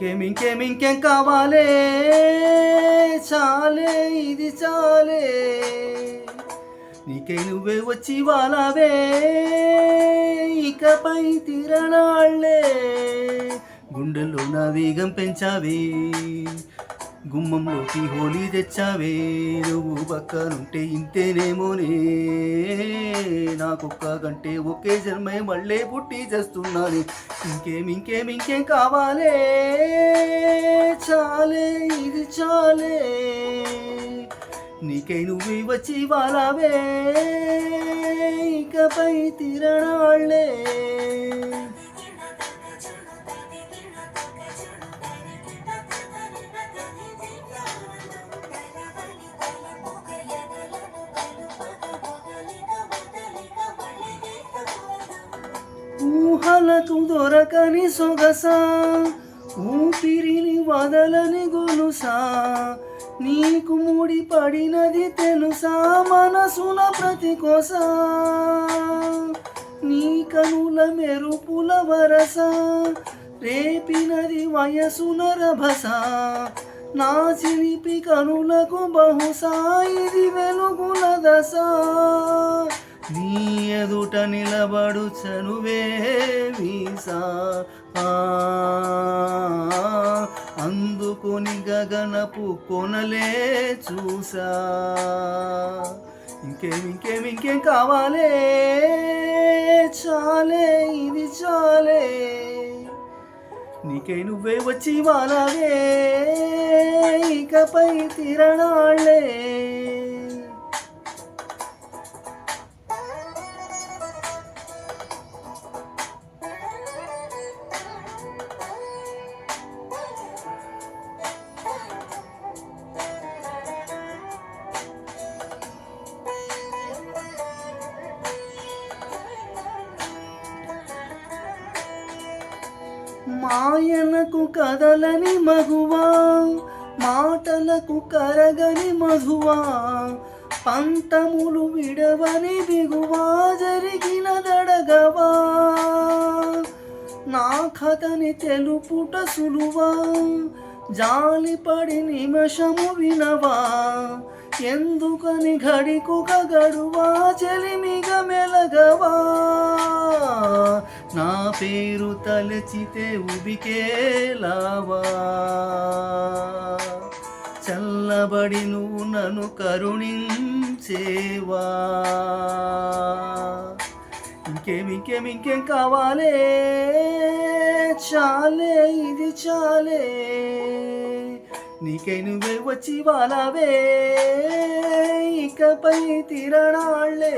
ఇంకేం ఇంకేం ఇంకేం కావాలే? చాలే ఇది చాలే. నీకే నువ్వే వచ్చి వాళ్ళవే. ఇకపై తిరణాళ్ళే గుండెల్లో నా వేగం పెంచావే. గుమ్మంలోకి హోలీ తెచ్చావే. నువ్వు పక్కనుంటే ఇంతేనేమోనే నాకొక్క గంటే ఒకే జన్మే మళ్ళీ పుట్టి చేస్తున్నాను. ఇంకేం ఇంకేం ఇంకేం కావాలే. చాలే ఇది చాలే. నీకై నువ్వు వచ్చి వాలావే ఇకపై తిరణాళ్ళే ఊహలకు దొరకని సొగస ఊపిరిని వదలని గొలుసా. నీకు ముడి పడినది తెలుసా మనసున ప్రతి కొస నీ కనుల మెరుపుల వరస రేపినది వయసున రభస. నా చిలిపి కనులకు బహుశా ఇది వెలుగుల దశ. నీ ఎదుట నిలబడు చనువే వీసా ఆ, అందుకొని గగనపు కొనలే చూసా. ఇంకేం ఇంకేం ఇంకేం కావాలే? చాలే ఇది చాలే. నీకే నువ్వే వచ్చి వాలాగే ఇకపై తిరణాళ్ళే మాయలకు కదలని మగువా మాటలకు కరగని మధువా పంతములు విడవని దిగువా జరిగిన దడగవా. నా కథని తెలుపుట సులువా జాలిపడి నిమిషము వినవా. ఎందుకని ఘడికొక గడువా చెలిమిగ మెలగవా? నా పేరు తలచితే ఉబికేలావా చల్లబడి నువ్వు నన్ను కరుణించేవా. ఇంకేం ఇంకేం ఇంకేం కావాలే? చాలే ఇది చాలే. నీకై నువ్వే వచ్చి వాలావే ఇకపై తిరణాళ్ళే